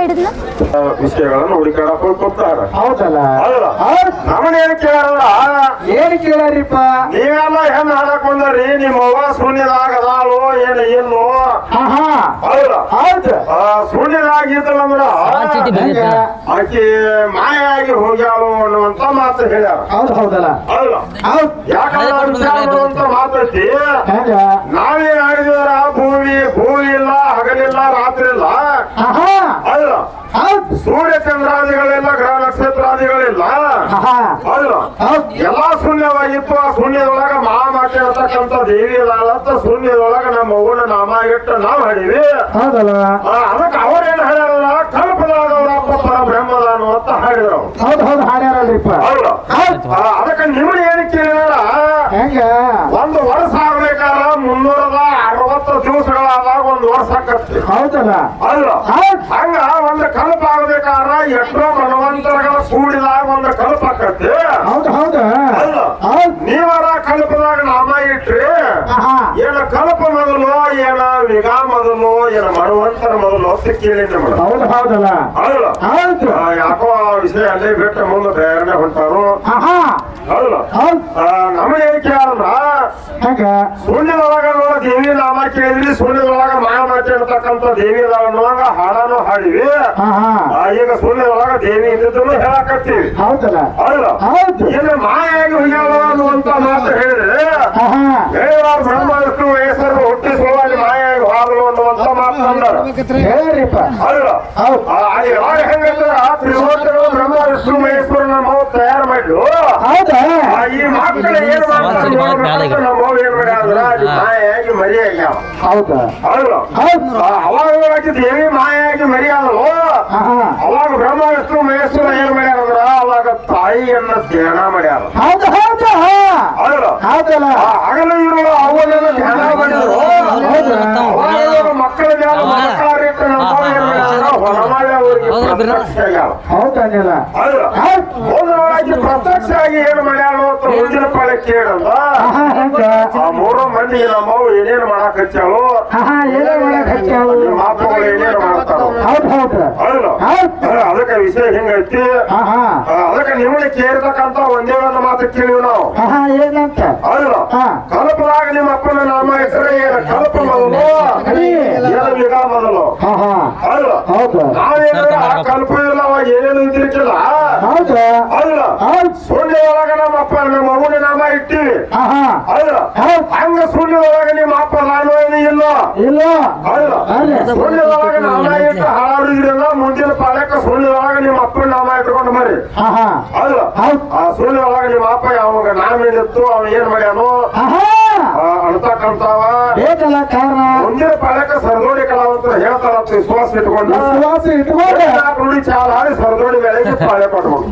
ಹಿಡಿದ್ನ ವಿಷಯಗಳನ್ನು ಹುಡುಕಾಡಕ್ ಹೌದಲ್ಲ? ಹೌದಲ್ಲ? ಹೌದ್. ನಮ್ಮನೇನು ಕೇಳಲ್ಲ ಏನ್ ಕೇಳರಿಪ್ಪ? ನೀವೆಲ್ಲ ಹೆಣ್ಣು ಹಾಡಕ್ ಬಂದ್ರಿ ನಿಮ್ಮ ಅವ್ವ ಶೂನ್ಯದಾಗ ಅದಾಳು ಏನು? ಇಲ್ಲೋ ಹಾ? ಆಕಿ ಮಾಯಾಗಿ ಹೋಗ್ಯಾಳು ಅನ್ನುವಂತ ಮಾತು ಹೇಳ್ಯಾರ. ಹೌದು ಹೌದಲ್ಲ. ಹೌದಲ್ಲ? ಹೌದ್. ಯಾಕಂದ್ರೆ ಮಾತೈತಿ? ಹೆಂಗ ಹೌದ್ ಸೂರ್ಯ ಚಂದ್ರಾದಿಗಳಿಲ್ಲ ಗ್ರಹ ನಕ್ಷತ್ರಾದಿಗಳಿಲ್ಲ. ಎಲ್ಲಾ ಶೂನ್ಯವಾಗಿತ್ತು. ಆ ಶೂನ್ಯದೊಳಗ ಮಹಾಮಾತೆ ಇರತಕ್ಕಂತ ದೇವಿ ಅಂತ ಶೂನ್ಯದೊಳಗ ನಮ್ಮ ಅವ್ವನ ನಾಮ ಇಟ್ಟು ನಾವ್ ಹಡಿವಿ ಅದಕ್ಕೆ ಅವ್ರೇನ್ ಹೇಳ್ಯಾರಲ್ಲ ಕಲ್ಪದಾದವರಪ್ಪ ಪರ ಬ್ರಹ್ಮದಾನು ಅಂತ ಹಾಡಿದ್ರು ಅದಕ್ಕೆ ನಿಮ್ಗೆ ಏನಕ್ಕೆ ಕೇಳಿದಾರ ಒಂದು ವರ್ಷ ಆಗ್ಬೇಕಾದ್ರ ಮುನ್ನೂರದ ಅರವತ್ತು ದಿವಸಗಳಾದಾಗ ಒಂದು ವರ್ಷ ಆಕತ್ತಿ ಹೌದಲ್ಲ? ಅಲ್ಲ. ಹೌದ್. ಹಂಗ ಒಂದು ಕಲ್ಪ ಆಗ್ಬೇಕಾರ ಎಷ್ಟೋ ಮನವಂತರಗಳ ಕೂಡಿದಾಗ ಒಂದು ಕಲ್ಪ ಆಕತ್ತಿ ಹೌದು ಹೌದ. ನೀವರ ಕಲ್ಪದಾಗ ನಾಮ ಇಟ್ರಿ. ಏನ ಕಲ್ಪ ಮೊದಲು ಏನ ವಿಗ ಮೊದಲು ಏನ ಮನವಂತರ ಮೊದಲು ಅಂತ ಕೇಳಿದ್ರಿ ಮೇಡಮ್ ಹೌದ್ ಹೌದಲ್ಲ? ಅಲ್ಲ. ಹೌದ್. ಯಾಕೋ ಆ ವಿಷಯ ಅಲ್ಲೇ ಬಿಟ್ಟ ಮುಂದೆ ಬೇರೆ ಹೊಂಟಾರು. ಹಾ ಹಾ ಅಲ್ಲ. ಹೌದ್. ನಮಗೆ ಏನ್ ಹೆಂಗ ನೋಡ ದೇವಿ ನಾಮ ಕೇಳಿದ್ರಿ ಶೂನ್ಯದೊಳಗ ಮಾಯ ಇರ್ತಕ್ಕಂಥ ದೇವಿ ಅನ್ನುವಾಗ ಹಾಡಾನು ಹಾಡಿವಿ. ಈಗ ಶೂನ್ಯದೊಳಗ ದೇವಿ ಇದ್ದು ಹೇಳಕತ್ತೀವಿ. ಹೌದಲ್ಲ? ಹೌದ್. ಮಾಯಾಗಿ ಹೋಗ್ಯಾವ ಅನ್ನುವಂತ ಮಾತು ಹೇಳಿದ್ರೆ ಹೇಳಿದ ಬ್ರಹ್ಮ ವಿಷ್ಣು ಹೆಸರು ಹುಟ್ಟಿಸುವಾಗಿ ಮಾಯಾಗಿ ಹೋಗಲು ಅನ್ನುವಂತ ಮಾತು ಅಂದಾರ. ಹೇಳ್ರಿಪ್ಪ. ಅಲ್ಲ ಹೆಂಗಂದ್ರ ತ್ರಿಮೂರ್ತಿಗಳು ಬ್ರಹ್ಮ ವಿಷ್ಣು ಮಹೇಶ್ವರನ ನಾವು ತಯಾರು ಮಾಡಿದ್ರು ಹೌದಾ ಆ, ಈ ಮಕ್ಕಳು ಏನ್ ಮಾಡ್ತಾರೆ ನೋಡ್ಬೇಕಂತ ನಮ್ಮ ಅವ್ವ ಏನ್ ಮಾಡ್ಯಾರ ಅಲ್ಲಿ ಆಗ್ಯಾವ ಹೌದಾ ಅಲ್ಲ ಹೌದ್? ಆ, ಅವಾಗ ದೇವಿ ಮಾಯಾಗಿ ಅವಾಗ ಬ್ರಹ್ಮ ವಿಷ್ಣು ಮಹೇಶ್ವರ ಏನ್ ಮಾಡ್ಯಾರಂದ್ರ ಅವಾಗ ತಾಯಿಯನ್ನ ಧ್ಯಾನ ಮಾಡ್ಯಾರ. ಹೌದು ಹೌದು ಹೌದಲ್ಲ? ಹಗಲು ಇರುವ ಅವನನ್ನ ಧ್ಯಾನ ಮಾಡಿದ್ರು. ಅವಾಗ ಮಕ್ಕಳ ಧ್ಯಾನ ಮಕ್ಕಳಾರಿಟ್ಟು ನಮ್ಮ ಅವ್ವ ಏನ್ ಮಾಡ್ಯಾರ ಹೊರಮಾಡಿ ಅವರಿಗೆ ಪ್ರತ್ಯಕ್ಷ ಆಗ್ಯಾವ ಹೌದಲ್ಲ ಹೋದ್ರೊಳಗೆ ಪ್ರತ್ಯಕ್ಷ ಆಗಿ ಏನ್ ಮಾಡ್ಯಾಳ ಅಂತ ಮುಂದಿನ ಪಾಳೆ ಕೇಳಲ್ಲ. ಆ ಮೂರು ಮಂದಿ ನಮ್ಮವ್ ಏನೇನ್ ಮಾಡಾಕ್ ಹಚ್ಚಾಳು ಏನೇನ್ ಮಾಡಕ್ ಹಚ್ಚಾಳು ಏನೇನ್ ಮಾಡ್ತಾರ. ಹೌದ್ ಹೌದ್ ಹೌದ್. ಅದಕ್ಕೆ ವಿಷಯ ಹಿಂಗೈತಿ? ಹಾ ಹಾ. ಆ, ಅದಕ್ಕೆ ನಿಮ್ಮನ್ನ ಕೇಳ್ತಕ್ಕಂತ ಒಂದೇ ಒಂದು ಮಾತು ಕೇಳಿವಿ ನಾವು. ಏನಂತ ಅಲ್ಲ ಹಾ. ಕಲ್ಪದಾಗ ನಿಮ್ಮ ಅಪ್ಪನ ನಾಮ ಹೆಸರೇ ಏನು? ಕಲ್ಪ ಮೊದಲು ವಿಗ ಮೊದಲು? ಹಾ ಹಾ. ಅಲ್ಲ ಹೌದು. ನಾವೇನು ಆ ಕಲ್ಪ ಇಲ್ಲ ಅವಾಗ ಏನೇನು ಇದ್ರಿಕಿಲ್ಲ ಹೌದು. ಅಲ್ಲ ಶೂನ್ಯ ಒಳಗ ನಮ್ಮ ಅಪ್ಪ ನಮ್ಮ ಮಗುನ ನಾಮ ಇಟ್ಟಿವಿ. ಹಾ ಹಾ. ಅಲ್ಲ ಹಂಗ ಶೂನ್ಯ ಒಳಗ ನಿಮ್ಮ ಇಲ್ಲ. ಇಲ್ಲ. ನಾಮ ಇಟ್ಟು ಮುಂದಿನ ಪಾಲಕ ಶೂನ್ಯದೊಳಗ ನಿಮ್ಮ ಅಪ್ಪನ ನಾಮ ಇಟ್ಕೊಂಡು ಮರಿ. ಹಾ ಹಾ. ಅಲ್ಲ ಆ ಶೂನ್ಯದೊಳಗ ನಿಮ್ಮ ಅಪ್ಪ ಯಾವಾಗ ನಾಮ ಇತ್ತು ಅವ ಏನ್ ಮಾಡ್ಯಾನು? ಅಳ್ತಕ್ಕಂತಾವ ಬೇಕಲ್ಲ ಕಾರಣ. ಮುಂದಿನ ಪಾಲಕ ಸರ್ದೋಡಿ ಕಲಾವಂತ ಹೇಳ್ತಾರ ವಿಶ್ವಾಸ ಇಟ್ಕೊಂಡು. ವಿಶ್ವಾಸ ಇಟ್ಕೊಂಡು. ನುಡಿ ಚಾಲ ಸರ್ದೋಡಿ ಪಾಳೆ ಕೊಟ್ಕೊಂಡು